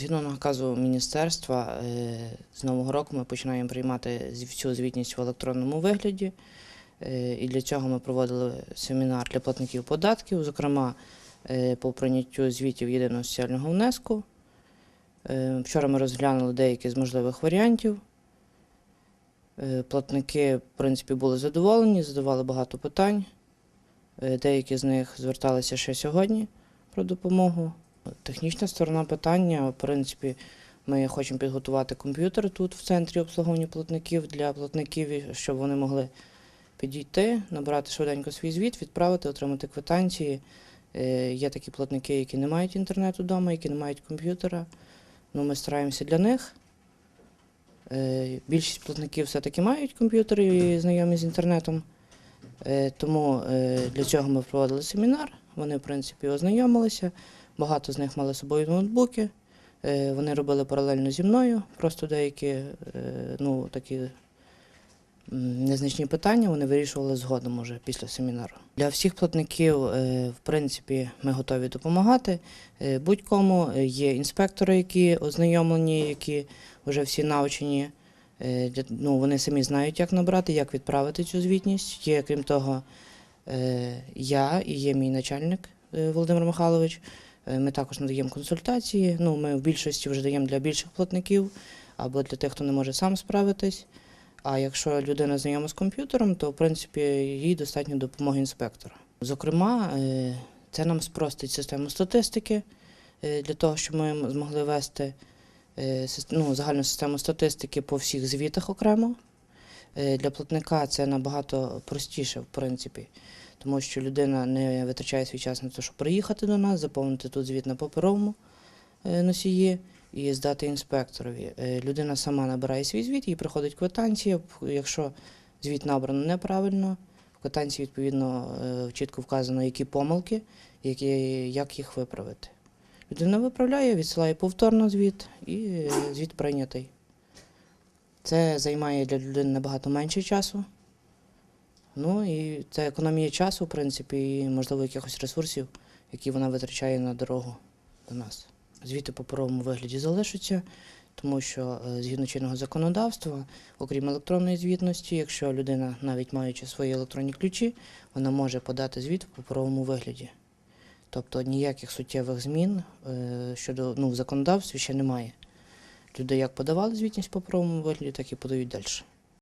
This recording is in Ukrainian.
Згідно наказу міністерства, е, з нового року ми починаємо приймати всю звітність в електронному вигляді. Е, І для цього ми проводили семінар для платників податків, зокрема е, по прийняттю звітів єдиного соціального внеску. Вчора ми розглянули деякі з можливих варіантів. Платники, в принципі, були задоволені, задавали багато питань. Деякі з них зверталися ще сьогодні про допомогу. Технічна сторона питання, в принципі, ми хочемо підготувати комп'ютер тут в центрі обслуговування платників для платників, щоб вони могли підійти, набрати швиденько свій звіт, відправити, отримати квитанції. Е, Є такі платники, які не мають інтернету вдома, які не мають комп'ютера. Ну, ми стараємося для них. Е, Більшість платників все-таки мають комп'ютери і знайомі з інтернетом. Е, Тому для цього ми проводили семінар. Вони, в принципі, ознайомилися. Багато з них мали з собою ноутбуки. Е, Вони робили паралельно зі мною. Просто деякі е, ну, такі незначні питання вони вирішували згодом уже після семінару. Для всіх платників, е, в принципі, ми готові допомагати. Будь-кому є інспектори, які ознайомлені, які вже всі навчені. Ну, вони самі знають, як набрати, як відправити цю звітність. Є, крім того, я і є мій начальник Володимир Михайлович. Е, Ми також надаємо консультації. Ну, ми в більшості вже даємо для більших платників або для тих, хто не може сам справитись. А якщо людина знайома з комп'ютером, то в принципі їй достатньо допомоги інспектора. Зокрема, е, це нам спростить систему статистики е, для того, щоб ми змогли вести ну, загальну систему статистики по всіх звітах окремо. Для платника це набагато простіше, в принципі, тому що людина не витрачає свій час на те, щоб приїхати до нас, заповнити тут звіт на паперовому е, носії і здати інспекторові. Е, Людина сама набирає свій звіт, їй приходить квитанція. Якщо звіт набрано неправильно, в квитанції відповідно е, чітко вказано, які помилки, які, як їх виправити. Людина виправляє, відсилає повторно звіт і звіт прийнятий. Це займає для людини набагато менше часу. Ну і це економія часу, в принципі, і, можливо, якихось ресурсів, які вона витрачає на дорогу до нас. Звіти по паперовому вигляді залишаться, тому що е, згідно чинного законодавства, окрім електронної звітності, якщо людина, навіть маючи свої електронні ключі, вона може подати звіт в паперовому вигляді. Тобто ніяких суттєвих змін е, щодо ну, в законодавстві ще немає. Люди як подавали звітність в паперовому вигляді, так і подають далі.